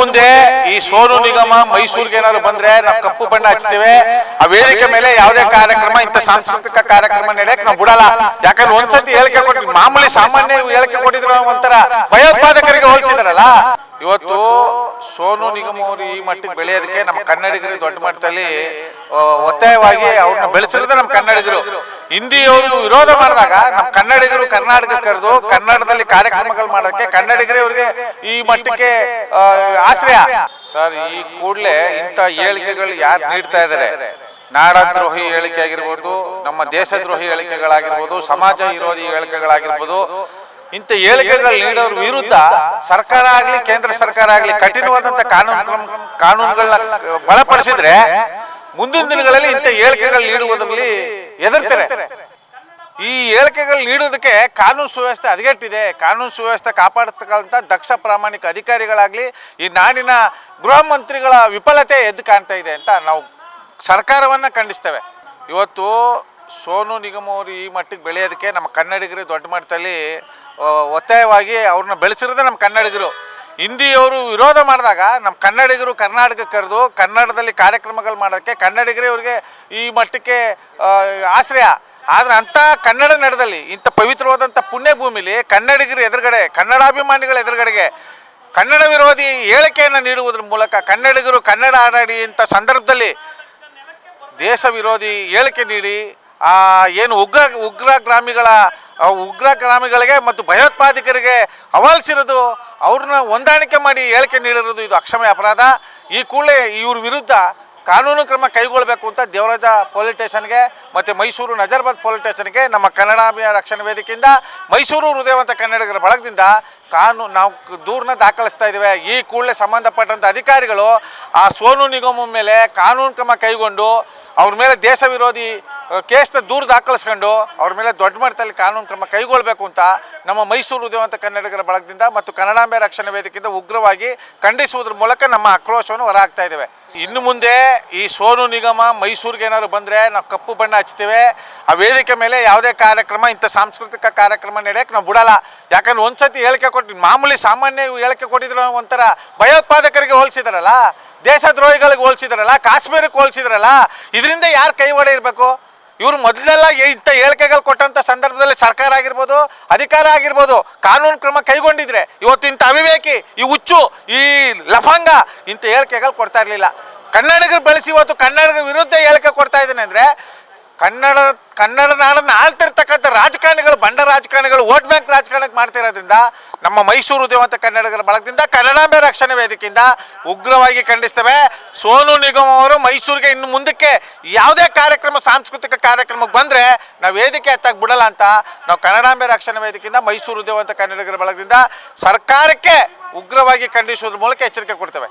ಮುಂದೆ ಈ ಸೋನು ನಿಗಮ ಮೈಸೂರಿಗೆ ಏನಾದ್ರು ಬಂದ್ರೆ ನಾವು ಕಪ್ಪು ಬಣ್ಣ ಹಚ್ತೇವೆ. ಆ ವೇದಿಕೆ ಮೇಲೆ ಯಾವುದೇ ಕಾರ್ಯಕ್ರಮ, ಇಂಥ ಸಾಂಸ್ಕೃತಿಕ ಕಾರ್ಯಕ್ರಮ ನಡೆಯಕ್ಕೆ ನಾವು ಬಿಡಲ್ಲ. ಯಾಕಂದ್ರೆ ಒಂದ್ಸತಿ ಹೇಳಿಕೆ ಕೊಟ್ಟು, ಮಾಮೂಲಿ ಸಾಮಾನ್ಯ ಹೇಳಿಕೆ ಕೊಟ್ಟಿದ್ರು ಒಂಥರ ಭಯೋತ್ಪಾದಕರಿಗೆ ಹೋಲಿಸಿದಾರಲ್ಲ. ಇವತ್ತು ಸೋನು ನಿಗಮ ಅವರು ಈ ಮಟ್ಟಿಗೆ ಬೆಳೆಯೋದಕ್ಕೆ ನಮ್ಮ ಕನ್ನಡಿಗರು ದೊಡ್ಡ ಮಟ್ಟದಲ್ಲಿ ಒತ್ತಾಯವಾಗಿ ಅವ್ರನ್ನ ಬೆಳೆಸಿರೋದೇ ನಮ್ಮ ಕನ್ನಡಿಗರು. ಹಿಂದಿಯವರು ವಿರೋಧ ಮಾಡಿದಾಗ ನಮ್ಮ ಕನ್ನಡಿಗರು ಕರ್ನಾಟಕ ಕರೆದು ಕನ್ನಡದಲ್ಲಿ ಕಾರ್ಯಕ್ರಮಗಳು ಮಾಡೋದಕ್ಕೆ ಕನ್ನಡಿಗರೇ ಅವರಿಗೆ ಈ ಮಟ್ಟಕ್ಕೆ ಆಶ್ರಯ. ಸರ್ ಈ ಕೂಡಲೇ ಇಂಥ ಹೇಳಿಕೆಗಳು ಯಾರು ನೀಡ್ತಾ ಇದ್ದಾರೆ ನಾಡದ್ರೋಹಿ ಹೇಳಿಕೆ ಆಗಿರ್ಬೋದು ನಮ್ಮ ದೇಶದ್ರೋಹಿ ಹೇಳಿಕೆಗಳಾಗಿರ್ಬೋದು ಸಮಾಜ ವಿರೋಧಿ ಹೇಳಿಕೆಗಳಾಗಿರ್ಬೋದು ಇಂಥ ಹೇಳಿಕೆಗಳು ನೀಡೋರ ವಿರುದ್ಧ ಸರ್ಕಾರ ಆಗ್ಲಿ ಕೇಂದ್ರ ಸರ್ಕಾರ ಆಗ್ಲಿ ಕಠಿಣವಾದಂಥ ಕಾನೂನು ಕಾನೂನುಗಳನ್ನ ಬಲಪಡಿಸಿದ್ರೆ ಮುಂದಿನ ದಿನಗಳಲ್ಲಿ ಇಂಥ ಹೇಳಿಕೆಗಳು ನೀಡುವುದರಲ್ಲಿ ಎದುರ್ತಾರೆ ಈ ಹೇಳಿಕೆಗಳು ನೀಡೋದಕ್ಕೆ ಕಾನೂನು ಸುವ್ಯವಸ್ಥೆ ಹದಗೆಟ್ಟಿದೆ. ಕಾನೂನು ಸುವ್ಯವಸ್ಥೆ ಕಾಪಾಡತಕ್ಕಂಥ ದಕ್ಷ ಪ್ರಾಮಾಣಿಕ ಅಧಿಕಾರಿಗಳಾಗಲಿ, ಈ ನಾಡಿನ ಗೃಹ ಮಂತ್ರಿಗಳ ವಿಫಲತೆ ಎದ್ದು ಕಾಣ್ತಾ ಇದೆ ಅಂತ ನಾವು ಸರ್ಕಾರವನ್ನು ಖಂಡಿಸ್ತೇವೆ. ಇವತ್ತು ಸೋನು ನಿಗಮ ಅವರು ಈ ಮಟ್ಟಿಗೆ ಬೆಳೆಯೋದಕ್ಕೆ ನಮ್ಮ ಕನ್ನಡಿಗರು ದೊಡ್ಡ ಮಟ್ಟದಲ್ಲಿ ಒತ್ತಾಯವಾಗಿ ಅವ್ರನ್ನ ಬೆಳೆಸಿರೋದೇ ನಮ್ಮ ಕನ್ನಡಿಗರು. ಹಿಂದಿಯವರು ವಿರೋಧ ಮಾಡಿದಾಗ ನಮ್ಮ ಕನ್ನಡಿಗರು ಕರ್ನಾಟಕ ಕರೆದು ಕನ್ನಡದಲ್ಲಿ ಕಾರ್ಯಕ್ರಮಗಳು ಮಾಡೋದಕ್ಕೆ ಕನ್ನಡಿಗರೇ ಅವ್ರಿಗೆ ಈ ಮಟ್ಟಕ್ಕೆ ಆಶ್ರಯ. ಆದರೆ ಅಂಥ ಕನ್ನಡ ನಡೆದಲ್ಲಿ ಇಂಥ ಪವಿತ್ರವಾದಂಥ ಪುಣ್ಯ ಭೂಮಿಲಿ ಕನ್ನಡಿಗರ ಎದುರುಗಡೆ, ಕನ್ನಡಾಭಿಮಾನಿಗಳ ಎದುರುಗಡೆಗೆ ಕನ್ನಡ ವಿರೋಧಿ ಹೇಳಿಕೆಯನ್ನು ನೀಡುವುದರ ಮೂಲಕ ಕನ್ನಡಿಗರು ಕನ್ನಡ ಆಡಾಡಿ ಇಂಥ ಸಂದರ್ಭದಲ್ಲಿ ದೇಶ ವಿರೋಧಿ ಹೇಳಿಕೆ ನೀಡಿ ಏನು ಉಗ್ರ ಉಗ್ರಗಾಮಿಗಳ ಆ ಉಗ್ರಗಾಮಿಗಳಿಗೆ ಮತ್ತು ಭಯೋತ್ಪಾದಕರಿಗೆ ಅವಲ್ಸಿರೋದು ಅವ್ರನ್ನ ಹೊಂದಾಣಿಕೆ ಮಾಡಿ ಹೇಳಿಕೆ ನೀಡಿರೋದು ಇದು ಅಕ್ಷಮ್ಯ ಅಪರಾಧ. ಈ ಕೂಡಲೇ ಇವ್ರ ವಿರುದ್ಧ ಕಾನೂನು ಕ್ರಮ ಕೈಗೊಳ್ಳಬೇಕು ಅಂತ ದೇವರಾಜ ಪೊಲೀಸ್ ಸ್ಟೇಷನ್ಗೆ ಮತ್ತು ಮೈಸೂರು ನಜರ್ಬಾದ್ ಪೊಲೀಸ್ ಸ್ಟೇಷನ್ಗೆ ನಮ್ಮ ಕನ್ನಡಾಭಿಯ ರಕ್ಷಣಾ ವೇದಿಕೆಯಿಂದ ಮೈಸೂರು ಹೃದಯವಂತ ಕನ್ನಡಿಗರ ಬಳಗದಿಂದ ಕಾನೂನು ನಾವು ದೂರನ್ನ ದಾಖಲಿಸ್ತಾ ಇದ್ದೇವೆ. ಈ ಕೂಡಲೇ ಸಂಬಂಧಪಟ್ಟಂಥ ಅಧಿಕಾರಿಗಳು ಆ ಸೋನು ನಿಗಮ ಮೇಲೆ ಕಾನೂನು ಕ್ರಮ ಕೈಗೊಂಡು ಅವ್ರ ಮೇಲೆ ದೇಶ ವಿರೋಧಿ ಕೇಸ್ನ ದೂರ ದಾಖಲಿಸ್ಕೊಂಡು ಅವ್ರ ಮೇಲೆ ದೊಡ್ಡ ಮಟ್ಟದಲ್ಲಿ ಕಾನೂನು ಕ್ರಮ ಕೈಗೊಳ್ಳಬೇಕು ಅಂತ ನಮ್ಮ ಮೈಸೂರು ಉದಯವಂತ ಕನ್ನಡಿಗರ ಬಳಗದಿಂದ ಮತ್ತು ಕನ್ನಡಾಂಬೆ ರಕ್ಷಣಾ ವೇದಿಕೆಯಿಂದ ಉಗ್ರವಾಗಿ ಖಂಡಿಸುವುದ್ರ ಮೂಲಕ ನಮ್ಮ ಆಕ್ರೋಶವನ್ನು ಹೊರಹಾಕ್ತಾ ಇದ್ದೇವೆ. ಇನ್ನು ಮುಂದೆ ಈ ಸೋನು ನಿಗಮ ಮೈಸೂರಿಗೆ ಏನಾದ್ರು ಬಂದರೆ ನಾವು ಕಪ್ಪು ಬಣ್ಣ ಹಚ್ತೇವೆ. ಆ ವೇದಿಕೆ ಮೇಲೆ ಯಾವುದೇ ಕಾರ್ಯಕ್ರಮ, ಇಂಥ ಸಾಂಸ್ಕೃತಿಕ ಕಾರ್ಯಕ್ರಮ ನಡೆಯಕ್ಕೆ ನಾವು ಬಿಡಲ್ಲ. ಯಾಕಂದ್ರೆ ಒಂದ್ಸತಿ ಹೇಳಿಕೆ ಕೊಟ್ಟು, ಮಾಮೂಲಿ ಸಾಮಾನ್ಯ ಹೇಳಿಕೆ ಕೊಟ್ಟಿದ್ರು ಒಂಥರ ಭಯೋತ್ಪಾದಕರಿಗೆ ಹೋಲಿಸಿದಾರಲ್ಲ, ದೇಶದ್ರೋಹಿಗಳಿಗೆ ಹೋಲಿಸಿದಾರಲ್ಲ, ಕಾಶ್ಮೀರಕ್ಕೆ ಹೋಲಿಸಿದಾರಲ್ಲ, ಇದರಿಂದ ಯಾರು ಕೈ ಇರಬೇಕು? ಇವರು ಮೊದಲೆಲ್ಲ ಇಂಥ ಹೇಳಿಕೆಗಳು ಕೊಟ್ಟಂಥ ಸಂದರ್ಭದಲ್ಲಿ ಸರ್ಕಾರ ಆಗಿರ್ಬೋದು, ಅಧಿಕಾರ ಆಗಿರ್ಬೋದು, ಕಾನೂನು ಕ್ರಮ ಕೈಗೊಂಡಿದ್ರೆ ಇವತ್ತು ಇಂಥ ಅವಿವೇಕಿ, ಈ ಹುಚ್ಚು, ಈ ಲಫಂಗ ಇಂಥ ಹೇಳಿಕೆಗಳು ಕೊಡ್ತಾ ಇರಲಿಲ್ಲ. ಕನ್ನಡಿಗರು ಬಳಸಿ ಇವತ್ತು ಕನ್ನಡಿಗರ ವಿರುದ್ಧ ಹೇಳಿಕೆ ಕೊಡ್ತಾ ಇದ್ದೇನೆ ಅಂದರೆ ಕನ್ನಡ ಕನ್ನಡ ನಾಡನ್ನು ಆಳ್ತಿರ್ತಕ್ಕಂಥ ರಾಜಕಾರಣಿಗಳು, ಬಂಡ ರಾಜಕಾರಣಿಗಳು, ವೋಟ್ ಬ್ಯಾಂಕ್ ರಾಜಕಾರಣಕ್ಕೆ ಮಾಡ್ತಿರೋದ್ರಿಂದ ನಮ್ಮ ಮೈಸೂರು ಉದ್ಯಮಂತ ಕನ್ನಡಗಳ ಬಳಗದಿಂದ ಕನ್ನಡಾಂಬೆ ರಕ್ಷಣೆ ವೇದಿಕೆಯಿಂದ ಉಗ್ರವಾಗಿ ಖಂಡಿಸ್ತೇವೆ. ಸೋನು ನಿಗಮ್ ಅವರು ಮೈಸೂರಿಗೆ ಇನ್ನು ಮುಂದಕ್ಕೆ ಯಾವುದೇ ಕಾರ್ಯಕ್ರಮ, ಸಾಂಸ್ಕೃತಿಕ ಕಾರ್ಯಕ್ರಮಕ್ಕೆ ಬಂದರೆ ನಾವು ವೇದಿಕೆ ಎತ್ತಕ್ಕೆ ಬಿಡಲ್ಲ ಅಂತ ನಾವು ಕನ್ನಡಾಂಬೆ ರಕ್ಷಣಾ ವೇದಿಕೆಯಿಂದ ಮೈಸೂರು ಉದ್ಯಮಂತ ಕನ್ನಡಿಗರ ಬಳಗದಿಂದ ಸರ್ಕಾರಕ್ಕೆ ಉಗ್ರವಾಗಿ ಖಂಡಿಸುವುದ್ರ ಮೂಲಕ ಎಚ್ಚರಿಕೆ ಕೊಡ್ತೇವೆ.